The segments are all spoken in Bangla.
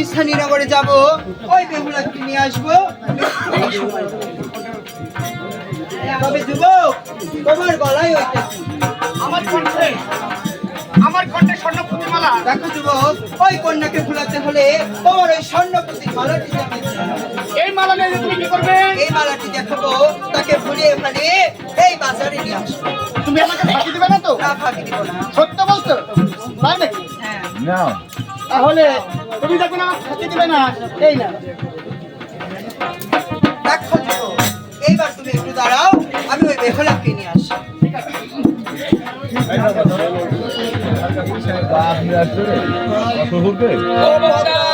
আমি ওই নিস্থানী নগরে যাব। ওই বেহুলাকে নিয়ে আসব। তবে যুবক তোমার গলায় আমার কণ্ঠে আমার কণ্ঠে স্বর্ণ প্রতিমালা দেখো যুবক ওই কন্যাকে ভুলাতে হলে তোমার ওই স্বর্ণপতি মালাটি দেখতে হবে। এই মালা নিয়ে তুমি কি করবে? এই মালাটি দেখাবো তাকে ভুলিয়ে ভালিয়ে এই বাজারে নিয়ে আসব তুমি আমাকে ফাঁকি দিবে না তো? না ফাঁকি দিব না। সত্য বলছো? তাই নাকি হ্যাঁ তাহলে তুমি তো কোনো ফাঁকি দিবে না এই না। দেখো এইবার তুমি একটু দাঁড়াও আমি ওই বেহলাকে নিয়ে আসি। আর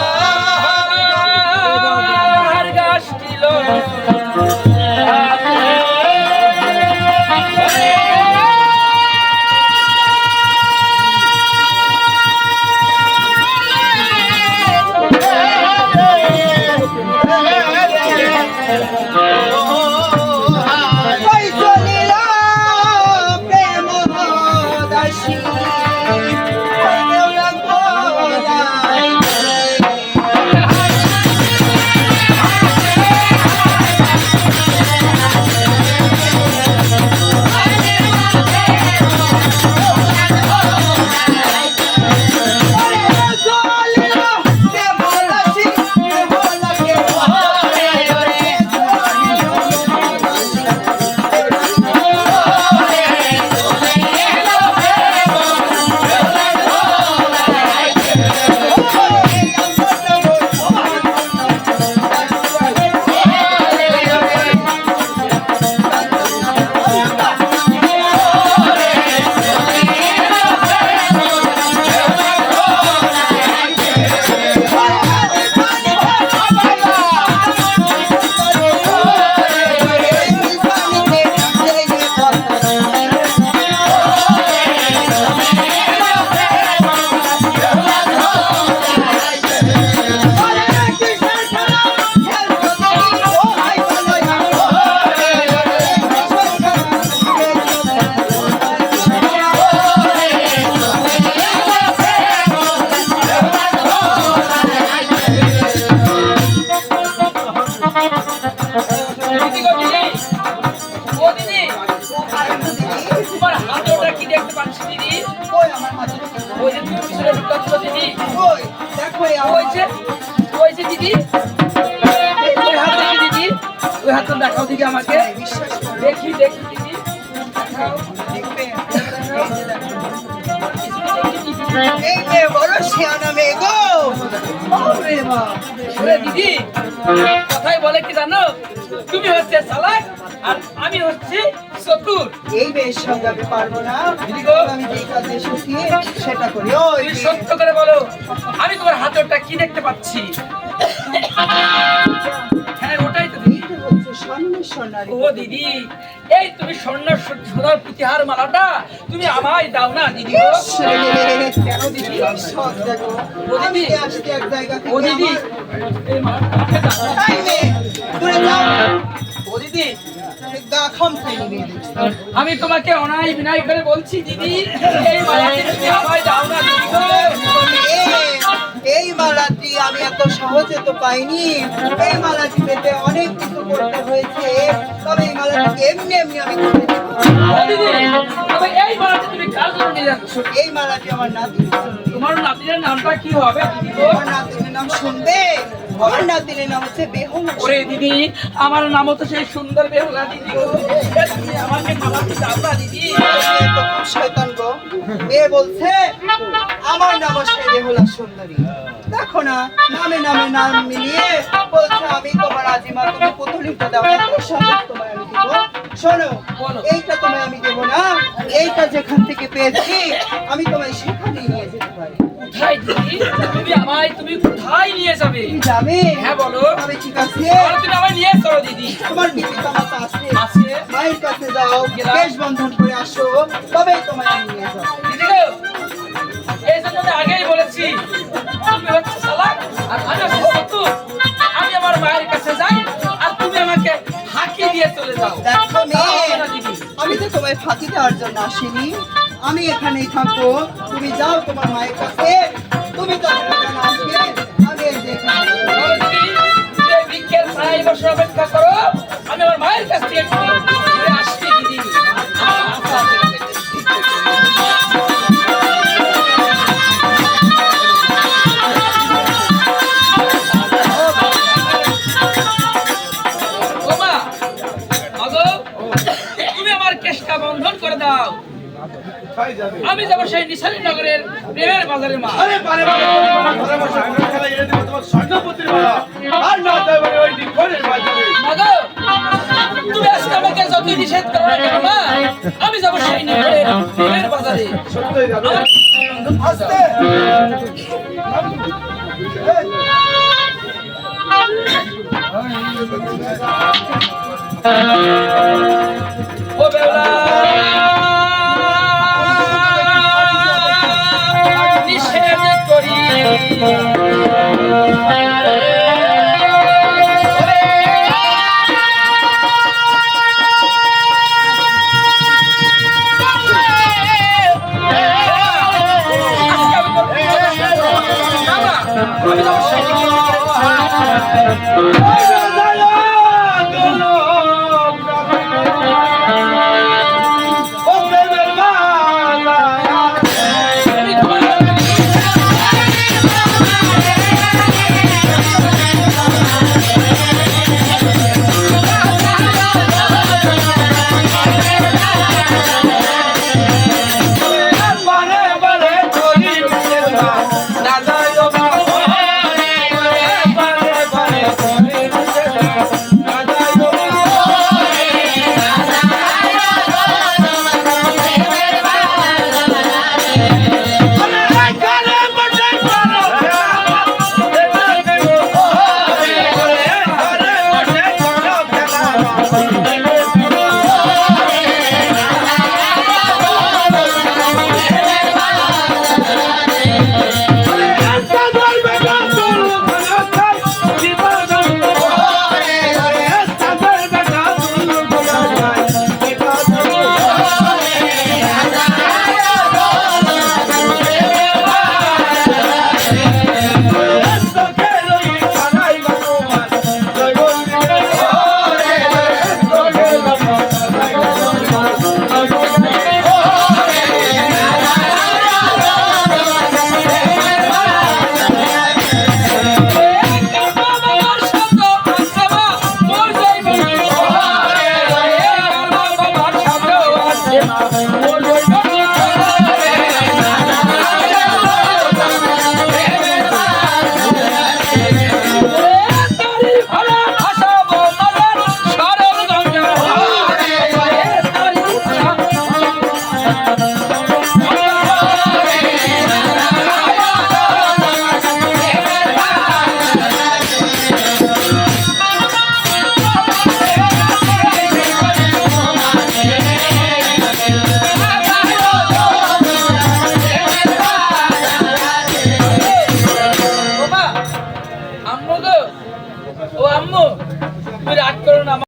ওই যে দিদি। ওই হাত দেখি দিদি। ওই হাতটা দেখাও দিদি আমাকে। দেখি দিদি। দিদি কথাই বলে কি জানো? তুমি হচ্ছে চালাক আর আমি হচ্ছে চতুর এই মেয়ের সঙ্গে পারব না। আমি যেই কাজে এসেছি সেটা করি। ওই সত্য করে বলো আমি তোমার হাতটা কি দেখতে পাচ্ছি? হ্যাঁ ওটাই তো দিদি। এইটা হচ্ছে স্বর্ণের সোনারি ও দিদি এই তুমি স্বর্ণ সোনার প্রতিহার মালাটা তুমি আমায় দাও না দিদি কেন দিদি? ও দিদি। ও দিদি। এই মালাটা দাও আমি তোমাকে অনাই বিনাই করে বলছি দিদি এই মালাটি তুমি আমায় দাও না দিদি। এই, মালাটি আমি এত সহজে তো পাইনি। এই মালাটি পেতে অনেক কিছু করতে হয়েছে। তবে এই মালাটি এমনি এমনি আমি এই মালাটি আমার জন্য। তোমার নাতিনের নামটা কি হবে? আমার নাতিনের নাম শুনবে? আমার নাতিনের নাম হচ্ছে বেহুলা। ওরে দিদি আমার নামও তো সেই সুন্দর বেহুলা দিদি তুমি আমাকে মালাটি দাও না দিদি। শয়তান গো। মেয়ে বলছে আমার নাম হচ্ছে বেহুলা সুন্দরী। দেখো না নামে নামে নাম মিলিয়ে বলছে আমি তোমার আজিমা তুমি পুতুলিটা দাও এত তোমায় আমি দিব। শোনো বলো। এইটা তোমায় আমি দেবো না এইটা যেখান থেকে পেয়েছি আমি তোমায় সেখানে নিয়ে যেতে পারি। কোথায় দিদি? তুমি আমায় তুমি কোথায় নিয়ে যাবে? যাবে? হ্যাঁ বলো। আমি ঠিক আছে। তুমি আমায় নিয়ে চলো দিদি। তোমার পিতা মাতা আছে। আছে। মায়ের কাছে যাও। বেশ বন্ধন করে আসো তবেই তোমায় আমি নিয়ে যাব। দিদি আমি আগেই বলেছি তুমি হচ্ছে সালাক আর আমি হচ্ছে আমি আমার মায়ের কাছে যাই আর তুমি আমাকে হাঁকি দিয়ে চলে যাও। আমি তো তোমায় ফাঁকি দেওয়ার জন্য আসিনি। আমি এখানেই থাকব। তুমি যাও তোমার মায়ের কাছে। তুমি তো আসবে। তুমি এই বৃক্ষের বসে অপেক্ষা করো আমি আমার মায়ের কাছ থেকে আসছি যাব সেই নিশানী নগরের প্রেমের বাজারে মা আরে স্বর্ণপতির আর না তাই ওই দিক্ষণের বাজারে মাগো, তুমি আজকে আমাকে যতই নিষেধ করো না মা আমি যাব সেই নগরের প্রেমের বাজারে সত্যই যাবে আমি বলো না